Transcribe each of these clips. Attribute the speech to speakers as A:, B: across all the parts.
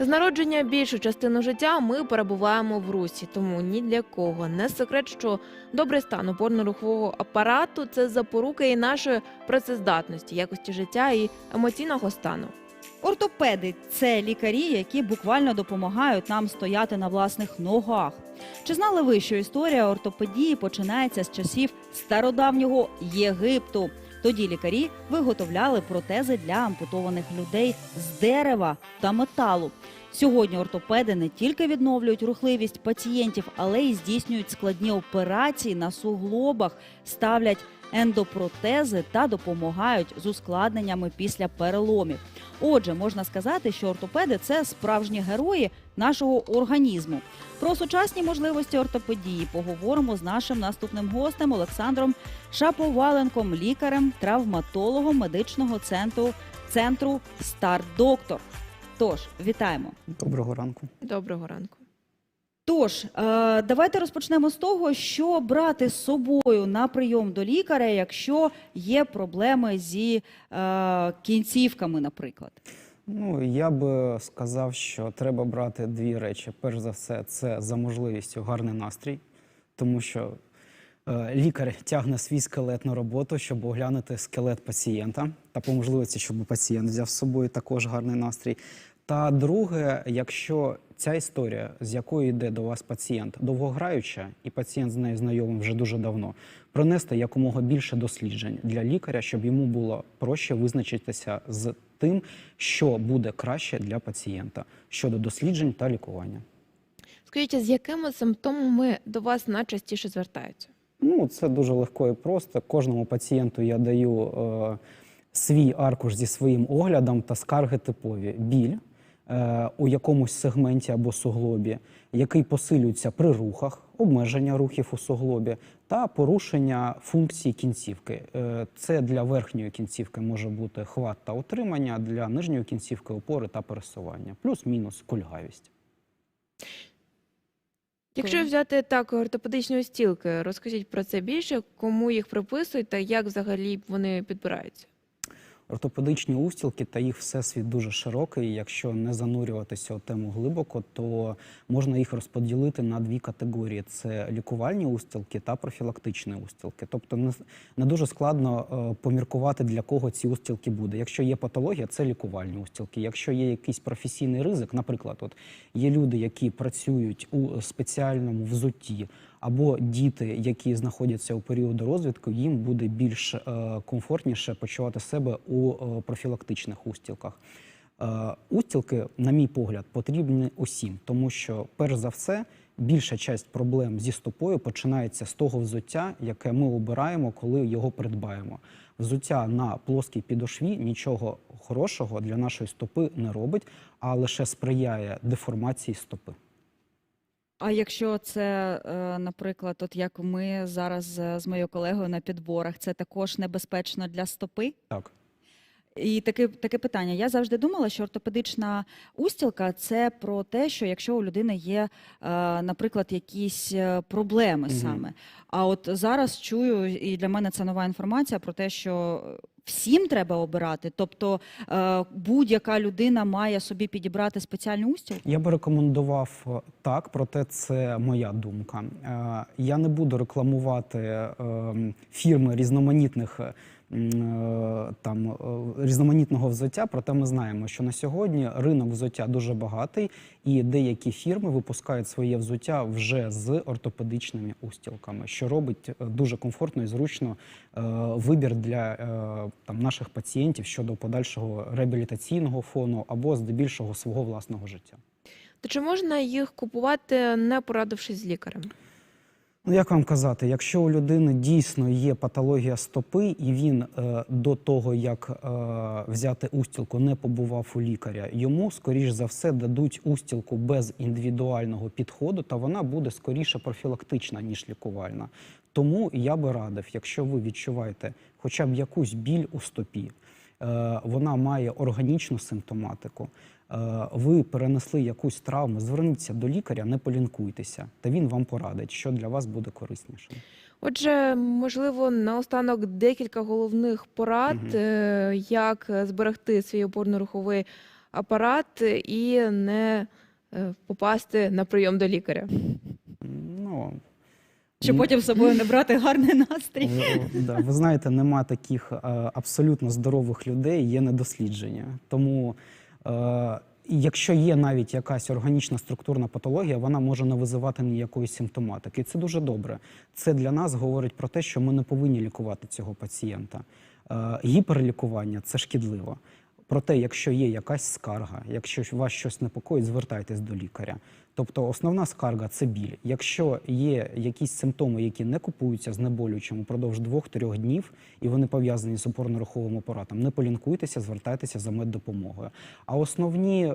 A: З народження більшу частину життя ми перебуваємо в русі, тому ні для кого не секрет, що добрий стан опорно-рухового апарату це запорука і нашої працездатності, якості життя і емоційного стану.
B: Ортопеди це лікарі, які буквально допомагають нам стояти на власних ногах. Чи знали ви, що історія ортопедії починається з часів стародавнього Єгипту? Тоді лікарі виготовляли протези для ампутованих людей з дерева та металу. Сьогодні ортопеди не тільки відновлюють рухливість пацієнтів, але й здійснюють складні операції на суглобах, ставлять ендопротези та допомагають з ускладненнями після переломів. Отже, можна сказати, що ортопеди це справжні герої нашого організму. Про сучасні можливості ортопедії поговоримо з нашим наступним гостем Олександром Шаповаленком, лікарем, травматологом медичного центру центру Стар Доктор. Тож, вітаємо.
C: Доброго ранку.
A: Доброго ранку.
B: Тож, е, давайте розпочнемо з того, що брати з собою на прийом до лікаря, якщо є проблеми зі е, кінцівками, наприклад.
C: Ну я би сказав, що треба брати дві речі. Перш за все, це за можливістю гарний настрій, тому що е, лікар тягне свій скелет на роботу, щоб оглянути скелет пацієнта, та по можливості, щоб пацієнт взяв з собою також гарний настрій. Та друге, якщо ця історія, з якою йде до вас пацієнт, довгограюча, і пацієнт з нею знайомий вже дуже давно, пронести якомога більше досліджень для лікаря, щоб йому було проще визначитися з тим, що буде краще для пацієнта щодо досліджень та лікування.
A: Скажіть, з якими симптомами до вас найчастіше звертаються?
C: Ну, це дуже легко і просто. Кожному пацієнту я даю е, свій аркуш зі своїм оглядом та скарги типові. Біль у якомусь сегменті або суглобі, який посилюється при рухах, обмеження рухів у суглобі та порушення функції кінцівки. Е, це для верхньої кінцівки може бути хват та утримання, для нижньої кінцівки опори та пересування, плюс-мінус кульгавість.
A: Якщо взяти так ортопедичні устілки, розкажіть про це більше, кому їх приписують та як взагалі вони підбираються?
C: Ортопедичні устілки та їх всесвіт дуже широкий. Якщо не занурюватися у тему глибоко, то можна їх розподілити на дві категорії: це лікувальні устілки та профілактичні устілки. Тобто не, дуже складно е, поміркувати, для кого ці устілки буде. Якщо є патологія, це лікувальні устілки. Якщо є якийсь професійний ризик, наприклад, от є люди, які працюють у спеціальному взутті, або діти, які знаходяться у періоду розвитку, їм буде більш е, комфортніше почувати себе у е, профілактичних устілках. Е, устілки, на мій погляд, потрібні усім, тому що, перш за все, більша часть проблем зі стопою починається з того взуття, яке ми обираємо, коли його придбаємо. Взуття на плоскій підошві нічого хорошого для нашої стопи не робить, а лише сприяє деформації стопи.
B: А якщо це, е, наприклад, от як ми зараз е, з моєю колегою на підборах, це також небезпечно для стопи?
C: Так.
B: І таке, таке питання. Я завжди думала, що ортопедична устілка це про те, що якщо у людини є, е, наприклад, якісь е, проблеми
C: Мгм.
B: саме. А от зараз чую, і для мене це нова інформація про те, що всім треба обирати. Тобто е, будь-яка людина має собі підібрати спеціальну устілку.
C: Я би рекомендував так, проте це моя думка. Я не буду рекламувати е, фірми різноманітних там е, різноманітного взуття. Проте ми знаємо, що на сьогодні ринок взуття дуже багатий, і деякі фірми випускають своє взуття вже з ортопедичними устілками, що робить е, дуже комфортно і зручно е, вибір для там наших пацієнтів щодо подальшого реабілітаційного фону або здебільшого свого власного життя.
A: То чи можна їх купувати, не порадившись з лікарем?
C: Ну, як вам казати, якщо у людини дійсно є патологія стопи, і він е, до того, як е, взяти устілку, не побував у лікаря, йому, скоріш за все, дадуть устілку без індивідуального підходу, та вона буде скоріше профілактична, ніж лікувальна. Тому я би радив, якщо ви відчуваєте хоча б якусь біль у стопі, е, вона має органічну симптоматику. Е, Ви перенесли якусь травму, зверніться до лікаря, не полінкуйтеся, та він вам порадить, що для вас буде кориснішим.
A: Отже, можливо, наостанок декілька головних порад, е, як зберегти свій опорно-руховий апарат і не е, попасти на прийом до лікаря.
C: Ну,
B: Щоб
C: м,
B: потім з собою не брати гарний настрій.
C: Ви, да, ви знаєте, нема таких абсолютно здорових людей, є недослідження. Тому, якщо є навіть якась органічна структурна патологія, вона може не визивати ніякої симптоматики. І це дуже добре. Це для нас говорить про те, що ми не повинні лікувати цього пацієнта. Е, гіперлікування це шкідливо. Проте, якщо є якась скарга, якщо вас щось непокоїть, звертайтесь до лікаря. Тобто основна скарга це біль. Якщо є якісь симптоми, які не купуються знеболюючим упродовж 2-3 днів, і вони пов'язані з опорно-руховим апаратом, не полінкуйтеся, звертайтеся за меддопомогою. А основні е,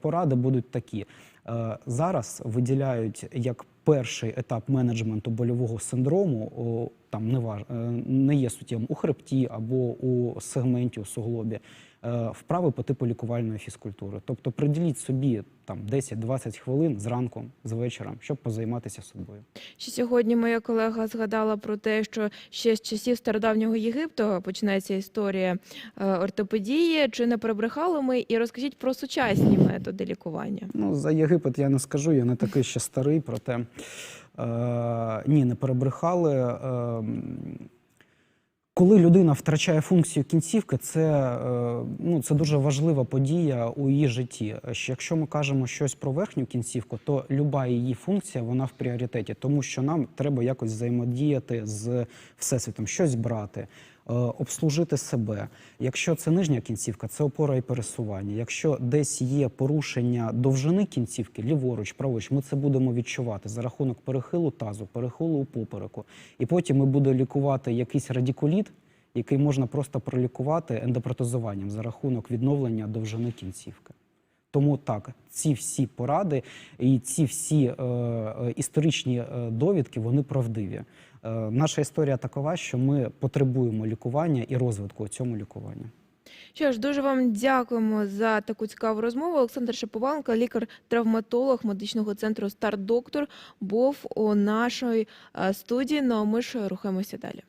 C: поради будуть такі: е, зараз виділяють як перший етап менеджменту больового синдрому, о, там не, важ, е, не є суттєвим у хребті або у сегменті у суглобі. Е, Вправи по типу лікувальної фізкультури. Тобто приділіть собі там 10-20 хвилин зранку, з вечора, щоб позайматися собою.
A: Ще сьогодні моя колега згадала про те, що ще з часів стародавнього Єгипту починається історія е, ортопедії. Чи не перебрехали ми? І розкажіть про сучасні методи лікування.
C: Ну, за Єгипет я не скажу, я не такий ще старий, проте е, ні, не перебрехали. Е, коли людина втрачає функцію кінцівки, це, е, ну, це дуже важлива подія у її житті. Якщо ми кажемо щось про верхню кінцівку, то люба її функція вона в пріоритеті, тому що нам треба якось взаємодіяти з всесвітом, щось брати, обслужити себе. Якщо це нижня кінцівка, це опора і пересування. Якщо десь є порушення довжини кінцівки, ліворуч, праворуч, ми це будемо відчувати за рахунок перехилу тазу, перехилу у попереку. І потім ми будемо лікувати якийсь радикуліт, який можна просто пролікувати ендопротезуванням за рахунок відновлення довжини кінцівки. Тому так, ці всі поради і ці всі е, е, історичні е, довідки вони правдиві. Е, наша історія такова, що ми потребуємо лікування і розвитку у цьому лікуванні.
A: Що ж, дуже вам дякуємо за таку цікаву розмову. Олександр Шаповалко, лікар-травматолог медичного центру Стар Доктор, був у нашій е, студії. Ну а ми ж рухаємося далі.